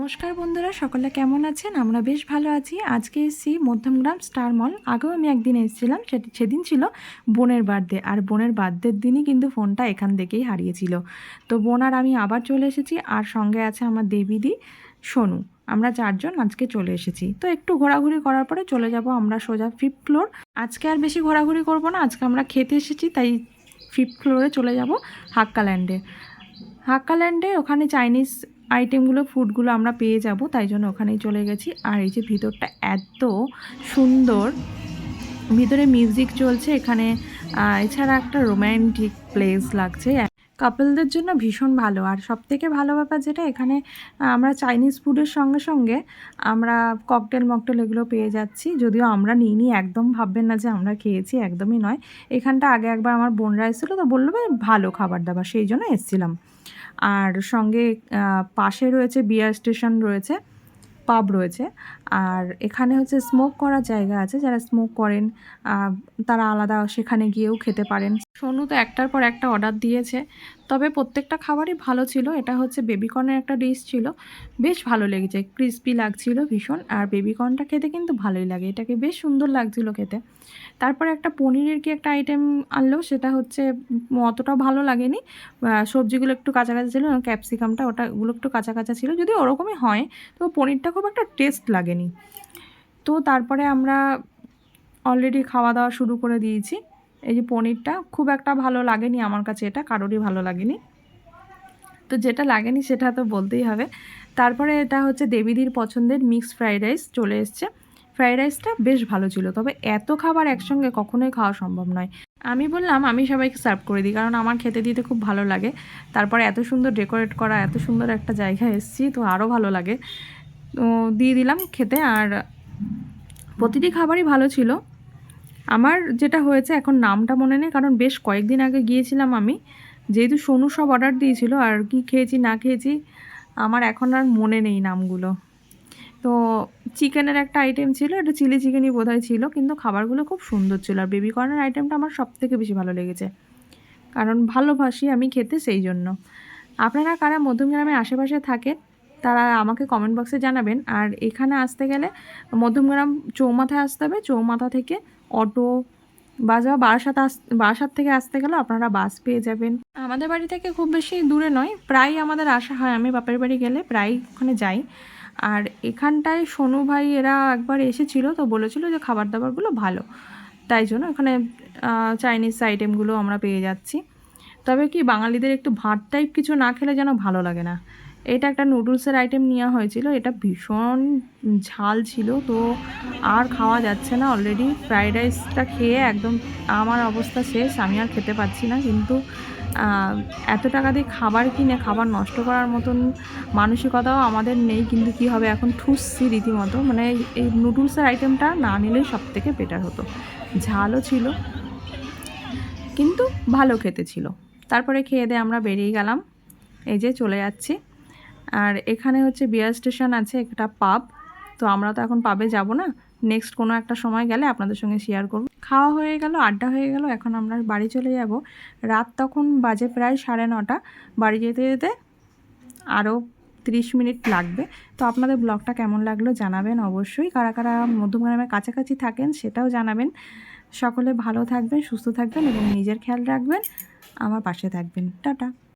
নমস্কার বন্ধুরা, সকলে কেমন আছেন? আমরা বেশ ভালো আছি। আজকে এসেছি মধ্যমগ্রাম স্টার মল। আগেও আমি একদিন এসেছিলাম, সেটি সেদিন ছিল বোনের বার্থডে। আর বোনের বার্থডের দিনই কিন্তু ফোনটা এখান থেকেই হারিয়েছিল। তো বোন আর আমি আবার চলে এসেছি, আর সঙ্গে আছে আমার দেবীদি সোনু। আমরা চারজন আজকে চলে এসেছি। তো একটু ঘোরাঘুরি করার পরে চলে যাব আমরা সোজা ফিফথ ফ্লোর আজকে আর বেশি ঘোরাঘুরি করব না, আজকে আমরা খেতে এসেছি, তাই ফিফথ ফ্লোরে চলে যাব হাক্কাল্যান্ডে। হাক্কাল্যান্ডে ওখানে চাইনিজ আইটেমগুলো, ফুডগুলো আমরা পেয়ে যাব, তাই জন্য ওখানেই চলে গেছি। আর এই যে ভিতরটা এত সুন্দর, ভিতরে মিউজিক চলছে, এখানে এছাড়া একটা রোম্যান্টিক প্লেস লাগছে। কাপলদের জন্য ভীষণ ভালো। আর সব থেকে ভালো ব্যাপার যেটা, এখানে আমরা চাইনিজ ফুডের সঙ্গে সঙ্গে আমরা ককটেল, মকটেল এগুলো পেয়ে যাচ্ছি। যদিও আমরা নিইনি, একদম ভাববেন না যে আমরা খেয়েছি, একদমই নয়। এখানটা আগে একবার আমার বোনরা এসেছিল, তো বলল, ভালো খাবার দাবার। সেই জন্য এসেছিলাম। আর সঙ্গে পাশে রয়েছে বিয়ার স্টেশন রয়েছে, পাব রয়েছে। আর এখানে হচ্ছে স্মোক করার জায়গা আছে, যারা স্মোক করেন তারা আলাদা সেখানে গিয়েও খেতে পারেন। সোনু তো একটার পর একটা অর্ডার দিয়েছে। তবে প্রত্যেকটা খাবারই ভালো ছিল। এটা হচ্ছে বেবিকর্নের একটা ডিশ ছিল। বেশ ভালো লেগেছে। ক্রিস্পি লাগছিল ভীষণ। আর বেবিকর্নটা খেতে কিন্তু ভালোই লাগে। এটাকে বেশ সুন্দর লাগছিল খেতে। তারপরে একটা পনিরের কি একটা আইটেম আনলো? সেটা হচ্ছে উম, অতটা ভালো লাগেনি। সবজিগুলো একটু কাঁচা কাঁচা ছিল। ক্যাপসিকামটা ওটা ওগুলো একটু কাঁচা কাঁচা ছিল। যদি ওরকমই হয়। তো পনিরটা খুব একটা টেস্ট লাগেনি। তো তারপরে আমরা অলরেডি খাওয়া দাওয়া শুরু করে দিয়েছি। এই যে পনিরটা, খুব একটা ভালো লাগেনি আমার কাছে এটা, কারোরই ভালো লাগেনি। তো যেটা লাগেনি সেটা তো বলতেই হবে। তারপরে এটা হচ্ছে দেবীদির পছন্দের মিক্সড ফ্রাইড রাইস চলে এসছে। ফ্রাইড রাইসটা বেশ ভালো ছিল, তবে এত খাবার একসঙ্গে কখনোই খাওয়া সম্ভব নয়। আমি বললাম, আমি সবাইকে সার্ভ করে দিই, কারণ আমার খেতে দিতে খুব ভালো লাগে। তারপরে এত সুন্দর ডেকোরেট করা, এত সুন্দর একটা জায়গায় এসেছি, তো আরও ভালো লাগে। তো দিয়ে দিলাম খেতে, আর প্রতিটি খাবারই ভালো ছিল। আমার যেটা হয়েছে এখন নামটা মনে নেই, কারণ বেশ কয়েকদিন আগে গিয়েছিলাম আমি। যেহেতু সোনু সব অর্ডার দিয়েছিল, আর কি খেয়েছি না খেয়েছি, আমার এখন আর মনে নেই নামগুলো। তো চিকেনের একটা আইটেম ছিল, এটা চিলি চিকেনই বোধহয় ছিল, কিন্তু খাবারগুলো খুব সুন্দর ছিল, আর বেবি কর্নের আইটেমটা আমার সব থেকে বেশি ভালো লেগেছে। কারণ ভালোবাসি আমি খেতে সেই জন্য। আপনারা কারা মধ্যমগ্রামে আশেপাশে থাকেন তারা আমাকে কমেন্ট বক্সে জানাবেন। আর এখানে আসতে গেলে মধ্যমগ্রাম চৌমাথায় আসতে হবে। চৌমাথা থেকে অটো বাস বা বারাসাত আস, বারাসাত থেকে আসতে গেলে আপনারা বাস পেয়ে যাবেন। আমাদের বাড়ি থেকে খুব বেশি দূরে নয় প্রায় আমাদের আসা হয়। আমি বাপের বাড়ি গেলে প্রায় ওখানে যাই। আর এখানটায় সোনু ভাই এরা একবার এসেছিল তো বলেছিল যে খাবার দাবারগুলো ভালো। তাই জন্য এখানে চাইনিজ আইটেমগুলো আমরা পেয়ে যাচ্ছি। তবে কি বাঙালিদের একটু ভাত টাইপ কিছু না খেলে যেন ভালো লাগে না? এটা একটা নুডলসের আইটেম নেওয়া হয়েছিল, এটা ভীষণ ঝাল ছিল, তো আর খাওয়া যাচ্ছে না অলরেডি ফ্রাইড রাইসটা খেয়ে একদম আমার অবস্থা শেষ, আমি আর খেতে পাচ্ছি না। কিন্তু এত টাকা দিয়ে খাবার কিনে, খাবার নষ্ট করার মতন মানসিকতাও আমাদের নেই, কিন্তু কি হবে? এখন ঠুসছি রীতিমতো। মানে এই- নুডলসের আইটেমটা না নিলেই সব থেকে বেটার হতো। ঝালও ছিল, কিন্তু ভালো খেতে ছিল। তারপরে খেয়ে দিয়ে আমরা বেরিয়ে গেলাম। এই যে চলে যাচ্ছি। আর এখানে হচ্ছে বিয়ার স্টেশন আছে, একটা পাব তো আমরা তো এখন পাবে যাব না। নেক্সট কোনো একটা সময় গেলে আপনাদের সঙ্গে শেয়ার করব। খাওয়া হয়ে গেল, আড্ডা হয়ে গেল, এখন আমরা বাড়ি চলে যাব। রাত তখন বাজে প্রায় সাড়ে নটা। বাড়ি যেতে যেতে আরও তিরিশ মিনিট লাগবে। তো আপনাদের ব্লগটা কেমন লাগল জানাবেন অবশ্যই। কারা কারা মধ্যমগ্রামের কাছাকাছি থাকেন সেটাও জানাবেন। সকলে ভালো থাকবেন, সুস্থ থাকবেন এবং নিজের খেয়াল রাখবেন। আমার পাশে থাকবেন। টাটা।